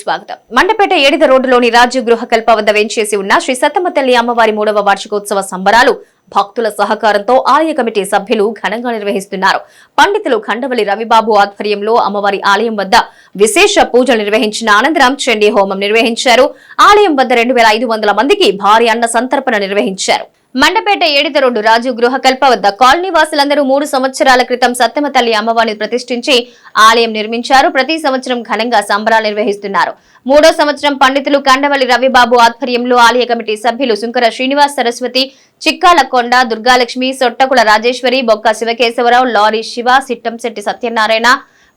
స్వాగతం. మండపేట ఏడిద రోడ్డులోని రాజ్య గృహ కల్ప వద్ద వేంచేసి ఉన్న శ్రీ సత్తమ్మ తల్లి అమ్మవారి మూడవ వార్షికోత్సవ సంబరాలు భక్తుల సహకారంతో ఆలయ కమిటీ సభ్యులు ఘనంగా నిర్వహిస్తున్నారు. పండితులు ఖండవలి రవిబాబు ఆధ్వర్యంలో అమ్మవారి ఆలయం వద్ద విశేష పూజలు నిర్వహించిన అనంతరం చండీ హోమం నిర్వహించారు. ఆలయం వద్ద రెండు మందికి భారీ అన్న సంతర్పణ నిర్వహించారు. మండపేట ఏడిత రోడ్డు రాజు గృహకల్ప వద్ద కాలనీ వాసులందరూ మూడు సంవత్సరాల క్రితం సత్యమ తల్లి అమ్మవారిని ప్రతిష్ఠించి ఆలయం నిర్మించారు. ప్రతి సంవత్సరం ఘనంగా సంబరాలు నిర్వహిస్తున్నారు. మూడో సంవత్సరం పండితులు కండవల్లి రవిబాబు ఆధ్వర్యంలో ఆలయ కమిటీ సభ్యులు శుంకర శ్రీనివాస్ సరస్వతి చిక్కాల కొండ దుర్గాలక్ష్మి సొట్టకుల రాజేశ్వరి బొక్క శివకేశవరావు లారీ శివ సిట్టంశెట్టి సత్యనారాయణ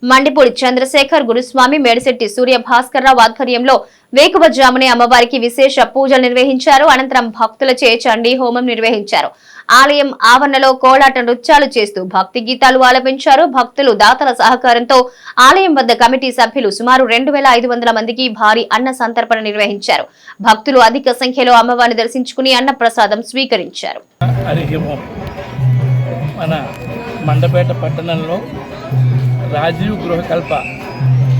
మండిపూడి చంద్రశేఖర్ గురుస్వామి మేడిశెట్టి సూర్య భాస్కర్రావు ఆధ్వర్యంలో వేకువజామునే అమ్మవారికి విశేష పూజలు నిర్వహించారు. అనంతరం భక్తులచే చండీ హోమం నిర్వహించారు. ఆలయం ఆవరణలో కోలాట నృత్యాలు చేస్తూ భక్తి గీతాలు ఆలపించారు. భక్తులు దాతల సహకారంతో ఆలయం వద్ద కమిటీ సభ్యులు సుమారు రెండు మందికి భారీ అన్న సంతర్పణ నిర్వహించారు. భక్తులు అధిక సంఖ్యలో అమ్మవారిని దర్శించుకుని అన్న ప్రసాదం స్వీకరించారు. మన మండపేట పట్టణంలో రాజీవ్ గృహకల్ప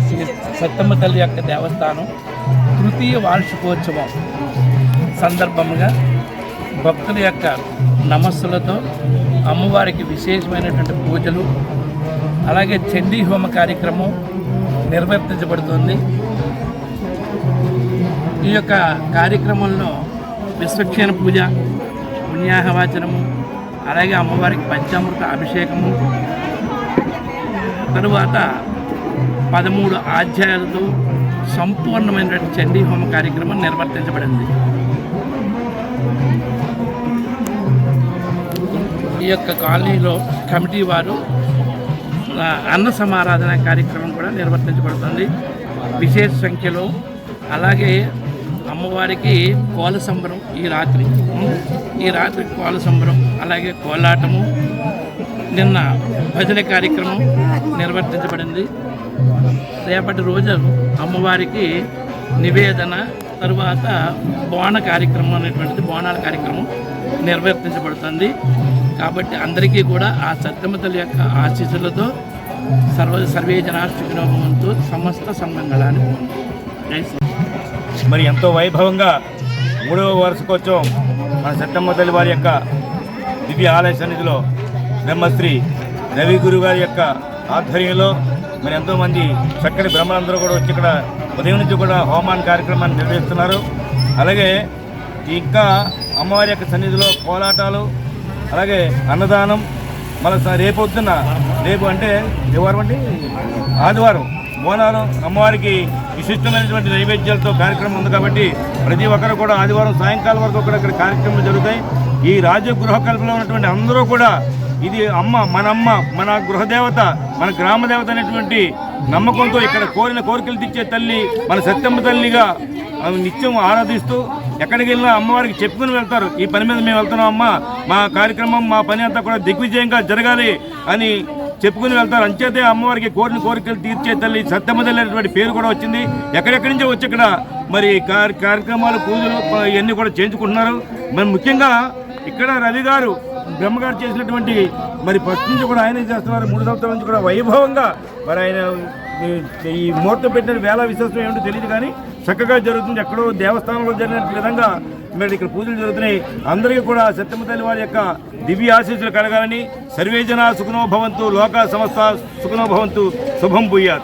శ్రీ సత్తమ్మ తల్లి యొక్క దేవస్థానం తృతీయ వార్షికోత్సవం సందర్భంగా భక్తుల యొక్క నమస్సులతో అమ్మవారికి విశేషమైనటువంటి పూజలు అలాగే చండీ హోమ కార్యక్రమం నిర్వర్తించబడుతుంది ఈ యొక్క కార్యక్రమంలో విశ్వక్షేణ పూజ పుణ్యాహవాచనము అలాగే అమ్మవారికి పంచామృత అభిషేకము తరువాత పదమూడు అధ్యాయాలతో సంపూర్ణమైనటువంటి చండీ హోమ కార్యక్రమం నిర్వర్తించబడింది. ఈ యొక్క కాలనీలో కమిటీ వారు అన్న సమారాధన కార్యక్రమం కూడా నిర్వర్తించబడుతుంది. విశేష సంఖ్యలో అలాగే అమ్మవారికి కోల సంబరం ఈ రాత్రి. ఈ రాత్రి కోల సంబరం అలాగే కోలాటము నిన్న భజన కార్యక్రమం నిర్వర్తించబడింది. రేపటి రోజు అమ్మవారికి నివేదన తరువాత బోన కార్యక్రమం అనేటువంటిది బోనాల కార్యక్రమం నిర్వర్తించబడుతుంది. కాబట్టి అందరికీ కూడా ఆ సత్యమ తల్లి యొక్క ఆశీస్సులతో సర్వ సర్వే జనాశుకినోభవంతో సమస్త సన్మంగళాన్ని మరి ఎంతో వైభవంగా మూడవ వార్షికోత్సవం మన సత్యమ్మ తల్లి వారి యొక్క దివ్య ఆలయ సన్నిధిలో బ్రహ్మశ్రీ రవి గురు గారి యొక్క ఆధ్వర్యంలో మరి ఎంతోమంది చక్కటి బ్రహ్మలందరూ కూడా వచ్చి ఇక్కడ ఉదయం నుంచి కూడా హోమాన్ కార్యక్రమాన్ని నిర్వహిస్తున్నారు. అలాగే ఇంకా అమ్మవారి యొక్క సన్నిధిలో కోలాటాలు అలాగే అన్నదానం మళ్ళీ రేపు పొద్దున్న రేపు అంటే దేవారం అండి? అంటే ఆదివారం బోనాలు అమ్మవారికి విశిష్టమైనటువంటి నైవేద్యాలతో కార్యక్రమం ఉంది కాబట్టి ప్రతి ఒక్కరు కూడా ఆదివారం సాయంకాలం వరకు కూడా ఇక్కడ కార్యక్రమాలు జరుగుతాయి. ఈ రాజ్య గృహకల్పలో ఉన్నటువంటి అందరూ కూడా ఇది అమ్మ మన అమ్మ మన గృహదేవత మన గ్రామ దేవత అనేటువంటి నమ్మకంతో ఇక్కడ కోరిన కోరికలు తెచ్చే తల్లి మన సత్యమ్మ తల్లిగా నిత్యం ఆరాధిస్తూ ఎక్కడికి వెళ్ళినా అమ్మవారికి చెప్పుకుని వెళ్తారు. ఈ పని మీద మేము వెళ్తున్నాం అమ్మ మా కార్యక్రమం మా పని అంతా కూడా దిగ్విజయంగా జరగాలి అని చెప్పుకుని వెళ్తారు. అంచేతే అమ్మవారికి కోరిన కోరికలు తీర్చే తల్లి సత్యమ్మ తల్లి అనేటువంటి పేరు కూడా వచ్చింది. ఎక్కడెక్కడి నుంచో వచ్చి ఇక్కడ మరి కార్యక్రమాలు పూజలు ఇవన్నీ కూడా చేయించుకుంటున్నారు. మరి ముఖ్యంగా ఇక్కడ రవి గారు బ్రహ్మగారు చేసినటువంటి మరి ఫస్ట్ నుంచి కూడా ఆయనే చేస్తున్నారు. మూడు సంవత్సరాల నుంచి కూడా వైభవంగా మరి ఆయన ఈ- ఈ ముహూర్తం పెట్టిన వేల విశేషం ఏమిటో తెలియదు కానీ చక్కగా జరుగుతుంది. ఎక్కడో దేవస్థానంలో జరిగిన విధంగా మరి ఇక్కడ పూజలు జరుగుతున్నాయి. అందరికీ కూడా సత్యమ తల్లి వారి యొక్క దివ్య ఆశీస్సులు కలగాలని. సర్వేజన సుఖనో భవంతు. లోక సమస్త సుఖనో భవంతు. శుభం భూయాత్.